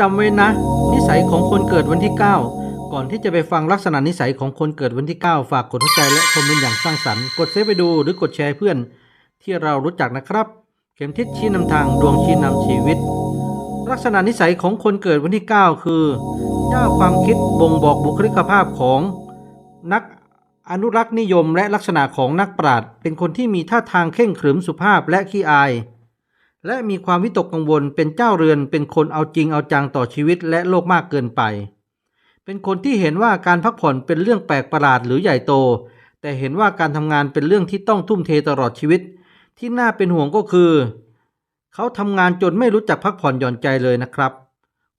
จำไว้นะ นิสัยของคนเกิดวันที่ 9 ก่อนที่จะไปฟังลักษณะนิสัยของคนเกิดวันที่ 9 ฝากกดหัวใจและคอมเมนต์อย่างสร้างสรรค์ กดเซฟไปดูหรือกดแชร์เพื่อน ที่เรารู้จักนะครับ เข็มทิศชี้นำทางดวงชี้นำชีวิต ลักษณะนิสัยของคนเกิดวันที่ 9 คือ เจ้าความคิดบ่งบอกบุคลิกภาพของนักอนุรักษ์นิยมและลักษณะของนักปราชญ์เป็นคนที่มีท่าทางเข่งขรึมสุภาพและขี้อาย และมีความวิตกกังวลเป็นเจ้าเรือนเป็นคนเอาจริงเอาจังต่อชีวิตและโลกมากเกินไป เป็นคนที่เห็นว่าการพักผ่อนเป็นเรื่องแปลกประหลาดหรือใหญ่โต แต่เห็นว่าการทำงานเป็นเรื่องที่ต้องทุ่มเทตลอดชีวิต ที่น่าเป็นห่วงก็คือ เขาทำงานจนไม่รู้จักพักผ่อนหย่อนใจเลยนะครับ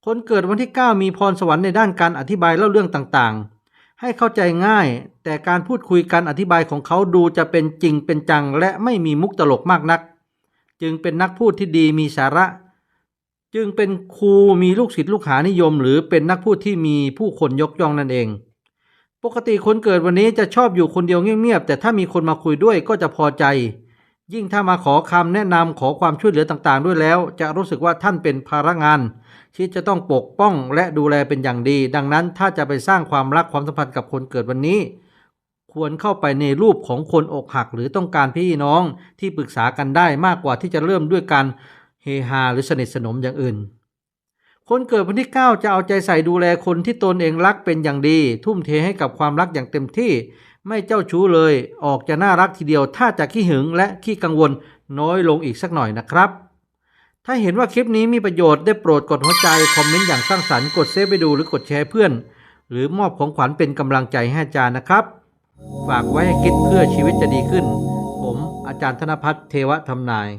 คนเกิดวันที่ 9 มีพรสวรรค์ในด้านการอธิบายเล่าเรื่องต่างๆ ให้เข้าใจง่าย แต่การพูดคุยการอธิบายของเขาดูจะเป็นจริงเป็นจัง และไม่มีมุกตลกมากนัก จึงเป็นนักพูดที่ดีมีสาระ จึงเป็นครูมีลูกศิษย์ลูกหานิยม หรือเป็นนักพูดที่มีผู้คนยกย่องนั่นเอง ปกติคนเกิดวันนี้จะชอบอยู่คนเดียวเงียบๆแต่ถ้ามีคนมาคุยด้วยก็จะพอใจ ยิ่งถ้ามาขอคำแนะนำขอความช่วยเหลือต่างๆ ด้วยแล้ว จะรู้สึกว่าท่านเป็นภาระงาน ที่จะต้องปกป้องและดูแลเป็นอย่างดี ดังนั้นถ้าจะไปสร้างความรักความสัมพันธ์กับคนเกิดวันนี้ ควรเข้าไปในรูปของคนอกหักหรือต้องการพี่น้องที่ปรึกษากันได้มากกว่าที่จะเริ่มด้วยการเฮฮาหรือสนิทสนมอย่างอื่น คนเกิดวันที่ 9 จะเอาใจใส่ดูแลคนที่ตนเองรักเป็นอย่างดี ทุ่มเทให้กับความรักอย่างเต็มที่ ไม่เจ้าชู้เลยออกจะน่ารักทีเดียว ถ้าจะขี้หึงและขี้กังวลน้อยลงอีกสักหน่อยนะครับ ถ้าเห็นว่าคลิปนี้มีประโยชน์ได้โปรดกดหัวใจ คอมเมนต์อย่างสร้างสรรค์กดเซฟไปดูหรือ กดแชร์เพื่อน หรือมอบของขวัญเป็นกำลังใจให้อาจารย์นะครับ ฝากไว้ให้คิดเพื่อชีวิตจะดีขึ้น ผมอาจารย์ธนพัฒน์เทวธรรมนาย